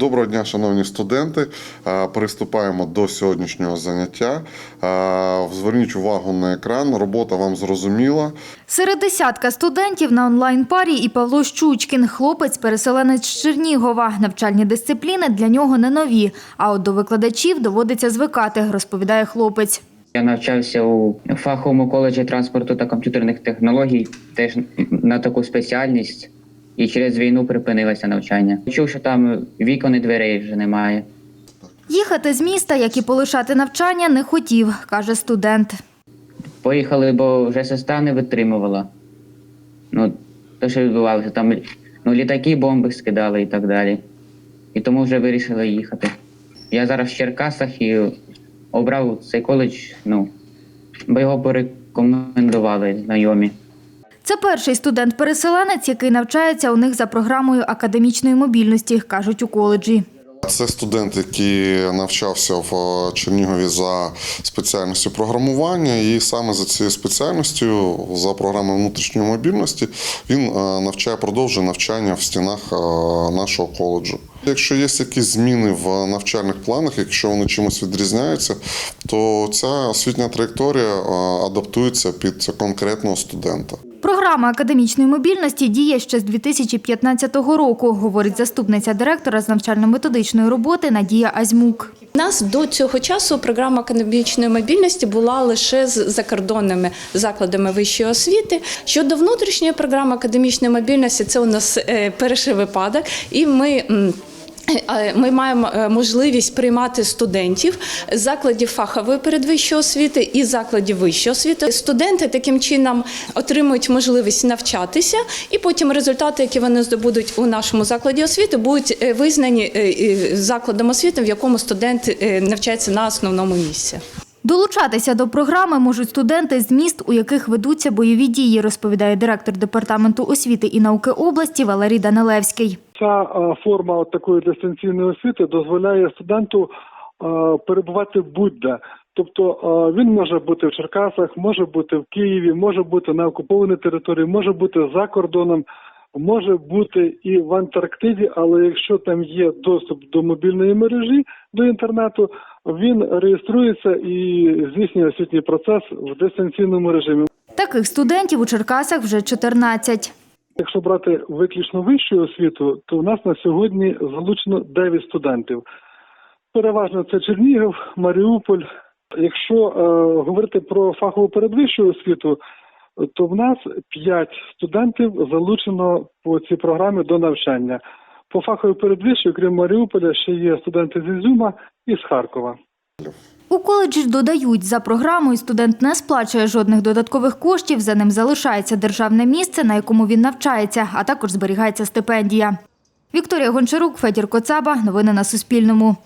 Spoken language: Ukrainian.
Доброго дня, шановні студенти. Приступаємо до сьогоднішнього заняття. Зверніть увагу на екран. Робота вам зрозуміла. Серед десятка студентів на онлайн-парі і Павло Щучкін. Хлопець переселенець з Чернігова. Навчальні дисципліни для нього не нові. А от до викладачів доводиться звикати, розповідає хлопець. Я навчався у фаховому коледжі транспорту та комп'ютерних технологій, теж на таку спеціальність, і через війну припинилося навчання. Чув, що там вікон і дверей вже немає. Їхати з міста, як і полишати навчання, не хотів, каже студент. Поїхали, бо вже сестра не витримувала. Ну, то, що відбувалося, там ну, літаки, бомби скидали і так далі. І тому вже вирішили їхати. Я зараз в Черкасах і обрав цей коледж, ну, бо його порекомендували знайомі. Це перший студент-переселенець, який навчається у них за програмою академічної мобільності, кажуть у коледжі. Це студент, який навчався в Чернігові за спеціальністю програмування, і саме за цією спеціальністю, за програмою внутрішньої мобільності, він е, навчає, продовжує навчання в стінах е, нашого коледжу. Якщо є якісь зміни в навчальних планах, якщо вони чимось відрізняються, то ця освітня траєкторія е, адаптується під конкретного студента. Програма академічної мобільності діє ще з 2015 року, говорить заступниця директора з навчально-методичної роботи Надія Азьмук. У нас до цього часу програма академічної мобільності була лише з закордонними закладами вищої освіти. Щодо внутрішньої програми академічної мобільності, це у нас е, перший випадок, і ми. Ми маємо е, можливість приймати студентів з закладів фахової передвищої освіти і закладів вищої освіти. Студенти таким чином отримують можливість навчатися, і потім результати, які вони здобудуть у нашому закладі освіти, будуть е, визнані е, закладом освіти, в якому студент навчається на основному місці. Долучатися до програми можуть студенти з міст, у яких ведуться бойові дії, розповідає директор департаменту освіти і науки області Валерій Данилевський. Ця е, форма от такої дистанційної освіти дозволяє студенту е, перебувати будь-де. Тобто е, він може бути в Черкасах, може бути в Києві, може бути на окупованій території, може бути за кордоном, може бути і в Антарктиді, але якщо там є доступ до мобільної мережі, до інтернету, він реєструється і здійснює освітній процес в дистанційному режимі. Таких студентів у Черкасах вже 14. Якщо брати виключно вищу освіту, то у нас на сьогодні залучено 9 студентів. Переважно це Чернігів, Маріуполь. Якщо е, говорити про фахову передвищу освіту, то в нас 5 студентів залучено по цій програмі до навчання. По фаховій передвищій, крім Маріуполя, ще є студенти з Ізюма і з Харкова. У коледжі додають, за програмою студент не сплачує жодних додаткових коштів, за ним залишається державне місце, на якому він навчається, а також зберігається стипендія. Вікторія Гончарук, Федір Коцаба. Новини на Суспільному.